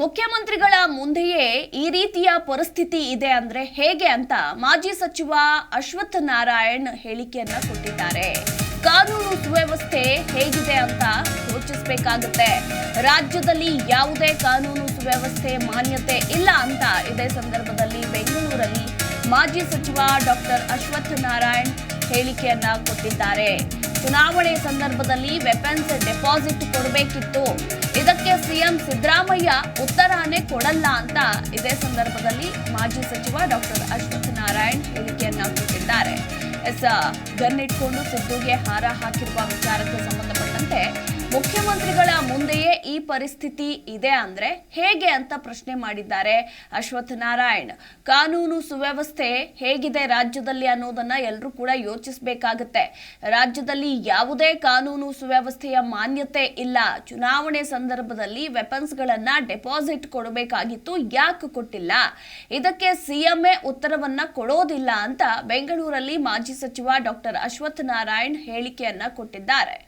ಮುಖ್ಯಮಂತ್ರಿಗಳ ಮುಂದೆಯೇ ಈ ರೀತಿಯ ಪರಿಸ್ಥಿತಿ ಇದೆ ಅಂದ್ರೆ ಹೇಗೆ ಅಂತ ಮಾಜಿ ಸಚಿವ ಅಶ್ವಥ್ ನಾರಾಯಣ್ ಹೇಳಿಕೆಯನ್ನ ಕೊಟ್ಟಿದ್ದಾರೆ. ಕಾನೂನು ಸುವ್ಯವಸ್ಥೆ ಹೇಗಿದೆ ಅಂತ ಯೋಚಿಸಬೇಕಾಗುತ್ತೆ ರಾಜ್ಯದಲ್ಲಿ ಯಾವುದೇ ಕಾನೂನು ಸುವ್ಯವಸ್ಥೆ ಮಾನ್ಯತೆ ಇಲ್ಲ ಅಂತ ಇದೇ ಸಂದರ್ಭದಲ್ಲಿ ಬೆಂಗಳೂರಲ್ಲಿ ಮಾಜಿ ಸಚಿವ ಡಾಕ್ಟರ್ ಅಶ್ವಥ್ ನಾರಾಯಣ್ ಹೇಳಿಕೆಯನ್ನ ಕೊಟ್ಟಿದ್ದಾರೆ. ಚುನಾವಣೆ ಸಂದರ್ಭದಲ್ಲಿ ವೆಪನ್ಸ್ ಡೆಪಾಸಿಟ್ ಕೊಡಬೇಕಿತ್ತು. ಇದಕ್ಕೆ ಸಿಎಂ ಸಿದ್ದರಾಮಯ್ಯ ಉತ್ತರಾನೇ ಕೊಡಲ್ಲ ಅಂತ ಇದೇ ಸಂದರ್ಭದಲ್ಲಿ ಮಾಜಿ ಸಚಿವ ಡಾಕ್ಟರ್ ಅಶ್ವಥ್ ನಾರಾಯಣ್ ಹೇಳಿಕೆಯನ್ನ ಕೊಟ್ಟಿದ್ದಾರೆ. ಎಸ್ ಗನ್ ಇಟ್ಕೊಂಡು ಸಿದ್ದುಗೆ ಹಾರ ಹಾಕಿರುವ ವಿಚಾರಕ್ಕೆ ಸಂಬಂಧಪಟ್ಟಂತೆ ಮುಖ್ಯಮಂತ್ರಿಗಳ ಮುಂದೆಯೇ ಈ ಪರಿಸ್ಥಿತಿ ಇದೆ ಅಂದ್ರೆ ಹೇಗೆ ಅಂತ ಪ್ರಶ್ನೆ ಮಾಡಿದ್ದಾರೆ ಅಶ್ವಥ್ ನಾರಾಯಣ್. ಕಾನೂನು ಸುವ್ಯವಸ್ಥೆ ಹೇಗಿದೆ ರಾಜ್ಯದಲ್ಲಿ ಅನ್ನೋದನ್ನ ಎಲ್ಲರೂ ಕೂಡ ಯೋಚಿಸಬೇಕಾಗುತ್ತೆ. ರಾಜ್ಯದಲ್ಲಿ ಯಾವುದೇ ಕಾನೂನು ಸುವ್ಯವಸ್ಥೆಯ ಮಾನ್ಯತೆ ಇಲ್ಲ. ಚುನಾವಣೆ ಸಂದರ್ಭದಲ್ಲಿ ವೆಪನ್ಸ್ಗಳನ್ನ ಡೆಪಾಸಿಟ್ ಕೊಡಬೇಕಾಗಿತ್ತು, ಯಾಕೆ ಕೊಟ್ಟಿಲ್ಲ? ಇದಕ್ಕೆ ಸಿಎಂಎ ಉತ್ತರವನ್ನ ಕೊಡೋದಿಲ್ಲ ಅಂತ ಬೆಂಗಳೂರಲ್ಲಿ ಮಾಜಿ ಸಚಿವ ಡಾಕ್ಟರ್ ಅಶ್ವಥ್ ನಾರಾಯಣ್ ಹೇಳಿಕೆಯನ್ನ ಕೊಟ್ಟಿದ್ದಾರೆ.